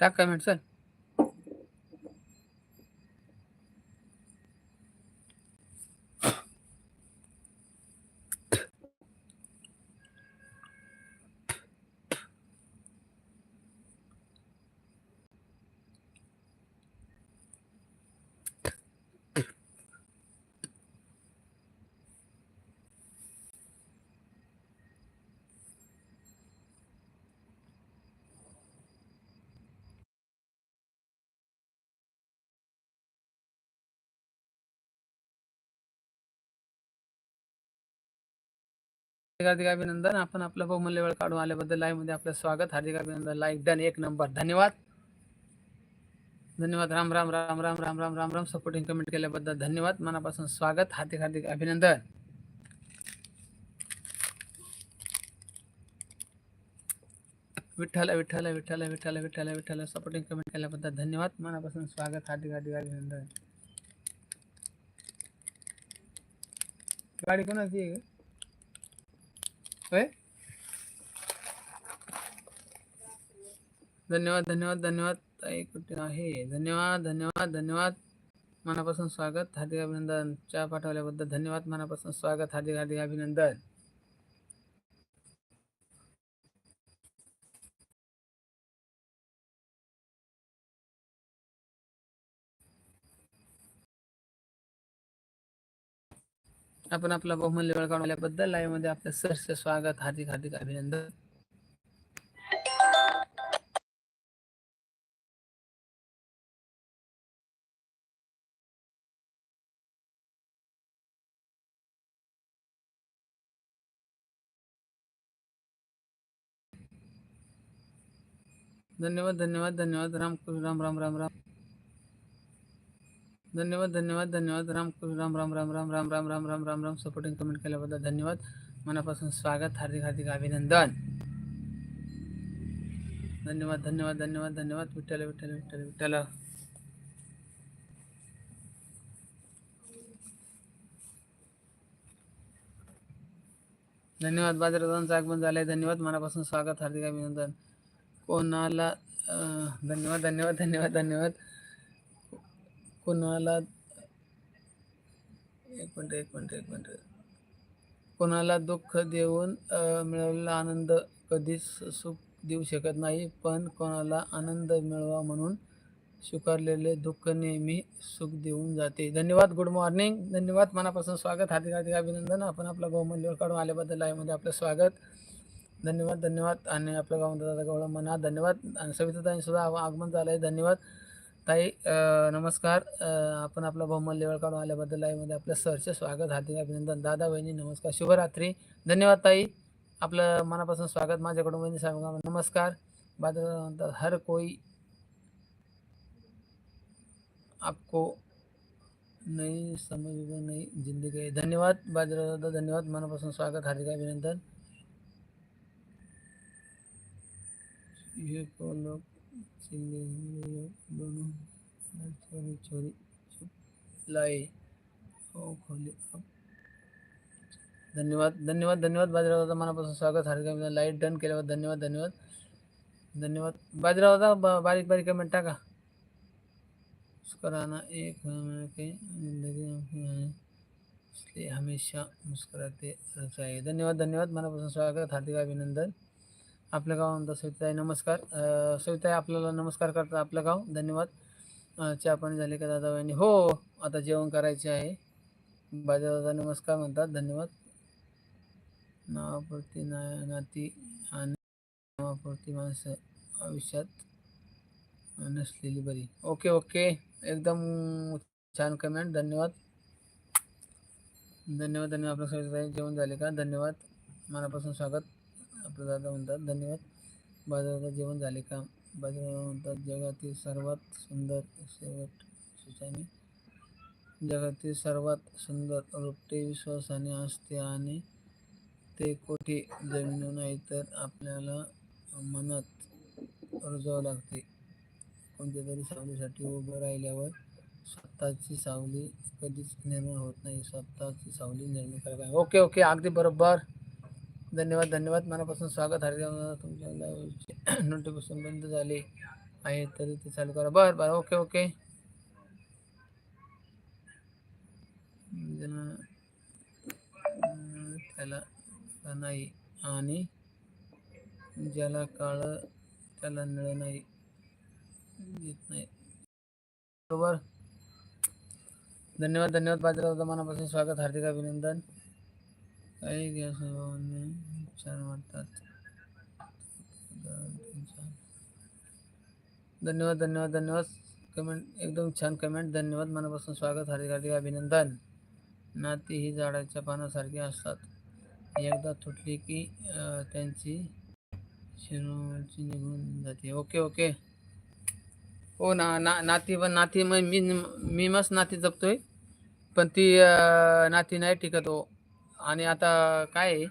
टाक काय म्हणत हार्दिक अभिनंदन. आपण आपलं बहुमूल्य वेळ काढून आल्याबद्दल लाईव्ह मध्ये आपलं स्वागत. हार्दिक अभिनंदन. लाईक डन एक नंबर धन्यवाद. धन्यवाद. राम राम राम राम राम राम राम राम. सपोर्टिंग कमेंट केल्याबद्दल धन्यवाद. मनापासून स्वागत. हार्दिक हार्दिक अभिनंदन. विठ्ठल विठ्ठल विठ्ठल विठ्ठल विठ्ठल विठ्ठल. सपोर्टिंग कमेंट केल्याबद्दल धन्यवाद. मनापासून स्वागत. हार्दिक हार्दिक अभिनंदन. गाडी कोणाची आहे धन्यवाद धन्यवाद धन्यवाद. ताई कुठे आहे? धन्यवाद धन्यवाद धन्यवाद. मनापासून स्वागत. हार्दिक अभिनंदन. चहा पाठवल्याबद्दल धन्यवाद. मनापासून स्वागत. हार्दिक हार्दिक अभिनंदन. आपण आपला बहुमूल्य वेळ काढल्याबद्दल लाईव्हमध्ये आपलं सरसे स्वागत हार्दिक हार्दिक अभिनंदन. धन्यवाद धन्यवाद धन्यवाद. राम राम राम राम राम. धन्यवाद धन्यवाद धन्यवाद राम राम राम राम राम राम राम राम राम राम राम सपोर्टिंग कमेंट केल्याबद्दल धन्यवाद मनापासून स्वागत हार्दिक हार्दिक अभिनंदन धन्यवाद धन्यवाद धन्यवाद धन्यवाद विठ्ठल विठ्ठल विठ्ठल विठ्ठल धन्यवाद बाजारात आगमन झालंय धन्यवाद मनापासून स्वागत हार्दिक अभिनंदन कोणाला धन्यवाद धन्यवाद धन्यवाद धन्यवाद कोणाला एक मिनिट एक मिनिट एक मिनिट. कोणाला दुःख देऊन मिळवलेला आनंद कधीच सुख देऊ शकत नाही पण कोणाला आनंद मिळवा म्हणून स्वीकारलेले दुःख नेहमी सुख देऊन जाते. धन्यवाद गुड मॉर्निंग धन्यवाद मनापासून स्वागत. हार्दिक हार्दिक अभिनंदन. आपण आपला बहुमूल्य काढून आल्याबद्दल लाईव्हमध्ये म्हणजे आपलं स्वागत. धन्यवाद धन्यवाद. आणि आपल्या गावामध्ये दादा गवळा मना धन्यवाद. आणि सविताताईंसुद्धा आगमन झालं आहे धन्यवाद. ताई नमस्कार. आपण आपला बहुमूल्य वेळ काढून आल्याबद्दल लाईव्हमध्ये आपलं सरचे स्वागत हार्दिक अभिनंदन. दादा बहिणी नमस्कार. शुभरात्री. धन्यवाद ताई. आपलं मनापासून स्वागत. माझ्याकडून बहिणी सांगा नमस्कार. बाजार हर कोई आपको नई समज नाही नई जिंदगी आहे धन्यवाद. बाजरा दादा धन्यवाद. मनापासून स्वागत हार्दिक अभिनंदन. हे लोक दोनों चोरी चोरी छुप लाए खोले अब धन्यवाद धन्यवाद धन्यवाद बाजीराव दादा स्वागत हार्दिक अभिनंदन लाईट डन केल्यावर धन्यवाद धन्यवाद धन्यवाद। बाजीराव दादा बारीक बारीक कमेंट टाका। मुस्कुराना एक के ज़िंदगी हमेशा मुस्कुराते चाहिए धन्यवाद धन्यवाद मनापासून स्वागत, हार्दिक अभिनंदन। आपलं गाव म्हणतं सविताई नमस्कार. सविताई आपल्याला नमस्कार करतात आपलं गाव. धन्यवाद. अं, चहा पाणी झाले का दादा बहिणी हो आता जेवण करायचे आहे. बाजा दादा नमस्कार म्हणतात. धन्यवाद. नावापुरती ना नाती आणि नावापुरती माणसं आयुष्यात नसलेली बरी. Okay okay. एकदम छान कमेंट धन्यवाद. धन्यवाद धन्यवाद. आपलं सविताई जेवण झाले का? धन्यवाद. मनापासून स्वागत. दादा म्हणतात धन्यवाद. बाजारात जेवण झाले का? बाजारात म्हणतात जगातील सर्वात सुंदर शेवट सुचाने. जगातील सर्वात सुंदर रोपटे विश्वासाने असते आणि ते कोठे? जमिनी नाही तर आपल्याला मनात रुजावं लागते. कोणत्या तरी सावलीसाठी उभं राहिल्यावर स्वतःची सावली कधीच निर्माण होत नाही. स्वतःची सावली निर्माण करायला. Okay okay. अगदी बरोबर. धन्यवाद धन्यवाद. मनापासून स्वागत. हरिराम तुमच्या नोटीपासून नोटिफिकेशन बंद झाले आहे तरी ते चालू करा. बरं बरं. Okay okay. ज्याला, त्याला नाही. आणि ज्याला काळ त्याला निळ नाही. येत नाही. बरोबर? धन्यवाद धन्यवाद. बाजीराव मनापासून स्वागत. हार्दिक अभिनंदन. काही गॅस छान वाटतात धन्यवाद धन्यवाद धन्यवाद. कमेंट एकदम छान कमेंट धन्यवाद मनापासून स्वागत. हार्दिक हार्दिक अभिनंदन. नाती ही झाडाच्या पानासारखी असतात. एकदा तुटली की त्यांची शिरोची निघून जाते. ओके ओके हो ना ना नाती पण नाती मग मी मी मस्त नाती जपतोय. पण ती नाती नाही टिकत हो. आणि आता काय आहे?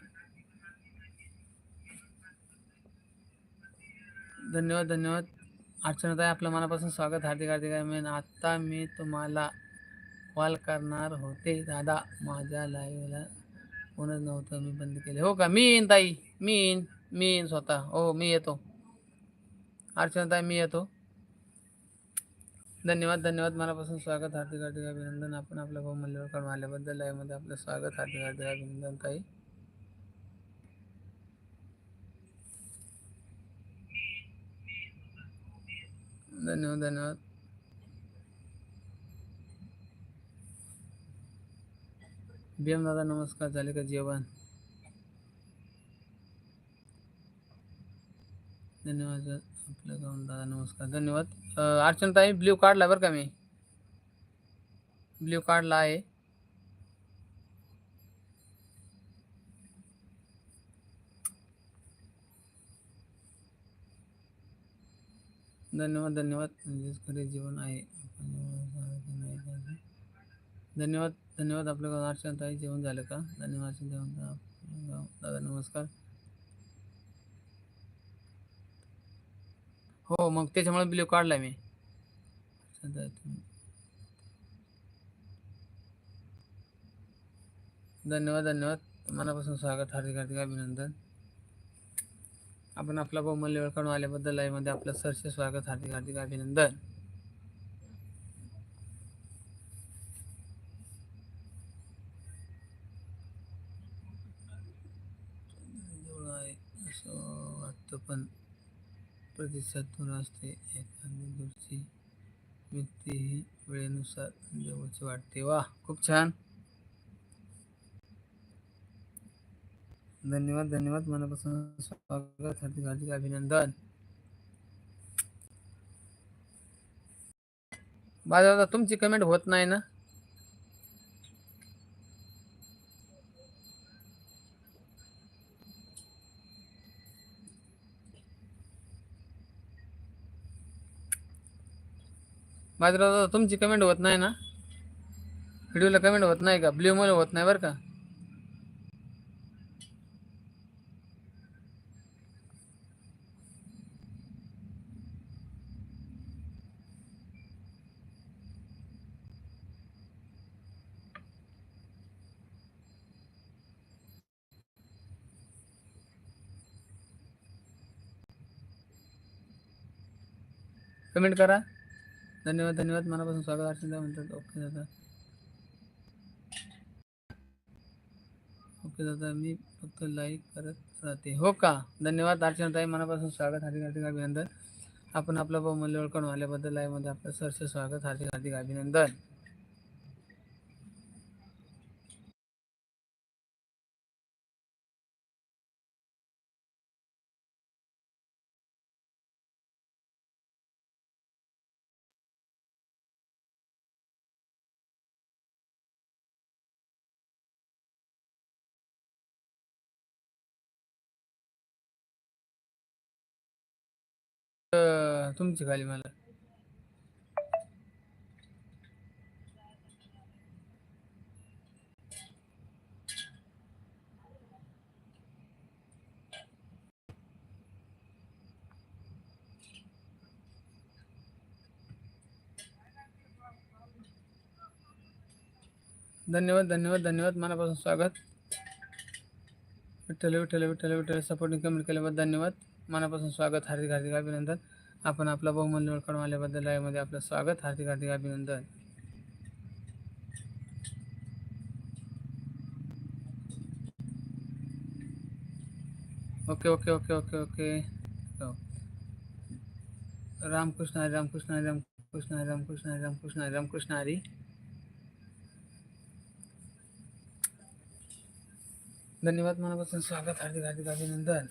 धन्यवाद धन्यवाद. अर्चनाताई आपलं मनापासून स्वागत. हार्दिक हार्दिक आहे. आता मी तुम्हाला कॉल करणार होते. दादा माझ्या लाईव्हला कोणच नव्हतं. मी बंद केले. हो का? मी येईन ताई. मी येईन मी येईन स्वतः. हो मी येतो. अर्चनाताई मी येतो. धन्यवाद धन्यवाद। मनापासून स्वागत, हार्दिक हार्दिक अभिनंदन। आपण आपल्या बहुमूल्यवर काढून आल्याबद्दल लाईव्हमध्ये आपलं स्वागत, हार्दिक हार्दिक अभिनंदन, ताई. धन्यवाद धन्यवाद. बीएम दादा, नमस्कार. झाले का जेवण? धन्यवाद दादा नमस्कार, धन्यवाद। अर्चनाताई ब्ल्यू काढला बरं का मी? ब्ल्यू काढला आहे. धन्यवाद धन्यवाद. खरे जीवन झालं. धन्यवाद धन्यवाद आपलं गाव अर्चनाताई जेवण झालं का? धन्यवाद दादा नमस्कार. हो मग त्याच्यामुळे ब्ल्यू काढला मी. तुम्ही- धन्यवाद धन्यवाद. मनापासून स्वागत हार्दिक हार्दिक अभिनंदन. आपण आपला बहुमूल्य वेळ काढून आल्याबद्दल लाईव्हमध्ये आपलं सरचे स्वागत हार्दिक हार्दिक अभिनंदन. आहे असं वाटतं पण प्रतिसाद दूर असते. एखादी दूरची व्यक्ती ही वेळेनुसार जवळची वाटते. वा खूप छान. धन्यवाद धन्यवाद. मनापासून स्वागत हार्दिक हार्दिक अभिनंदन. माझा तुमची कमेंट होत नाही ना? माझा दादा तुमची कमेंट होत नाही ना? व्हिडिओला कमेंट होत नाही का? ब्ल्यू होत नाही बरं का? कमेंट करा. धन्यवाद धन्यवाद. मनापासून स्वागत अर्चना म्हणतात. ओके दादा. ओके दादा मी फक्त लाईक करत राहते. हो का? धन्यवाद अर्चनाताई मनापासून स्वागत हार्दिक हार्दिक अभिनंदन. आपण आपला बहुमूल्य ओळखून आल्याबद्दल लाईव्हमध्ये आपलं सरसे स्वागत हार्दिक हार्दिक अभिनंदन. तुमची खाली मला. धन्यवाद धन्यवाद धन्यवाद. मनापासून स्वागत. विठ्ठल विठ्ठल विठ्ठल विठ्ठल. सपोर्टिंग कमेंट केल्याबद्दल धन्यवाद. मनापासून स्वागत हार्दिक हार्दिक अभिनंदन. आपण आपला बहुमूल्य वेळ काढून आल्याबद्दल लाईव्हमध्ये आपलं स्वागत हार्दिक हार्दिक अभिनंदन. Okay okay okay okay okay. हो. रामकृष्ण हरी रामकृष्ण हरी रामकृष्ण हरी रामकृष्ण हरी रामकृष्ण हरी रामकृष्ण हरी. धन्यवाद मनापासून स्वागत हार्दिक हार्दिक अभिनंदन.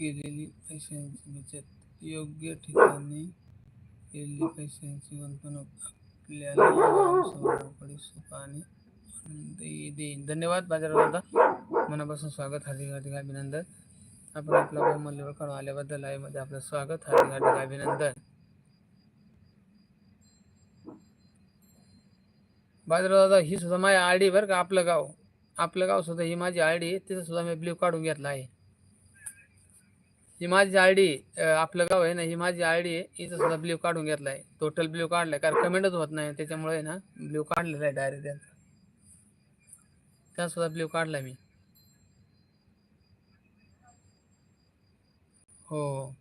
केलेली पैशांची बचत. योग्य ठिकाणी केलेली पैशांची गुंतवणूक आपल्याला सुख आणि देईन धन्यवाद मनापासून स्वागत. हार्दिक हार्दिक अभिनंदन. आपण आपला बहुमूल्य काढून आल्याबद्दल live मध्ये आपलं स्वागत. हार्दिक हार्दिक अभिनंदन. बाजारात दादा, ही सुद्धा माझी आयडी बरं का, आपलं गाव. आपलं गाव सुद्धा ही माझी आयडी आहे. तिथं सुद्धा मी ब्ल्यू काढून घेतला आहे. ही माझी आयडी आपलं गाव आहे ना ही माझी आयडी आहे. इथं सुद्धा ब्ल्यू काढून घेतला आहे टोटल ब्ल्यू काढलाय. कारण कमेंटच होत नाही. त्याच्यामुळे ना ब्ल्यू काढलेला आहे डायरेक्ट त्यांचा. त्यासुद्धा ब्ल्यू काढलाय मी. हो.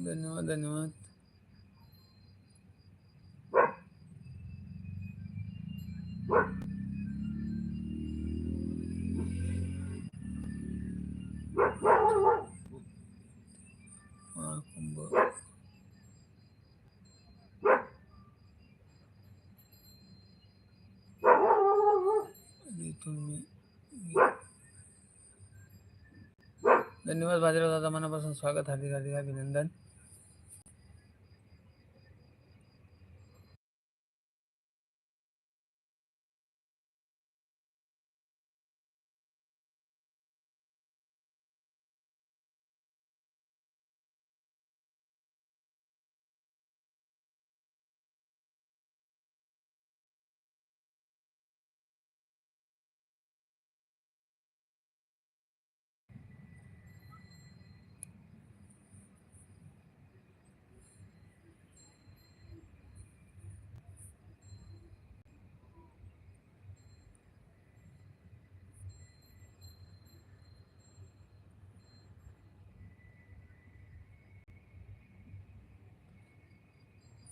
धन्यवाद धन्यवाद महाकुंभ आणि तुम्ही धन्यवाद बाजीराव दादा मनापासून स्वागत हार्दिक हार्दिक अभिनंदन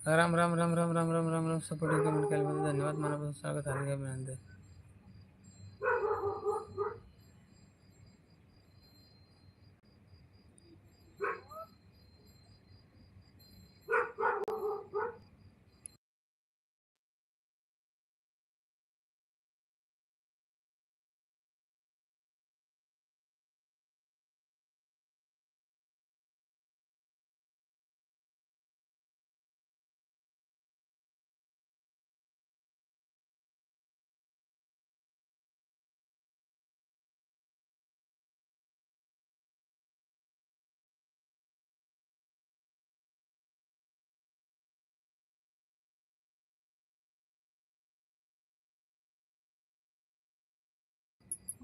राम राम राम राम राम राम राम राम सपोर्टिंग कमेंट केल्याबद्दल धन्यवाद. मनापासून स्वागत हार्दिक अभिनंदन.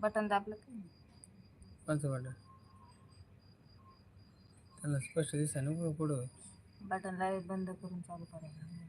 बटन दाबलं की? कोणचं बटन? त्यांना स्पष्ट दिसा ना पुढं पुढं. बटन लाइट बंद करून चालू करायला.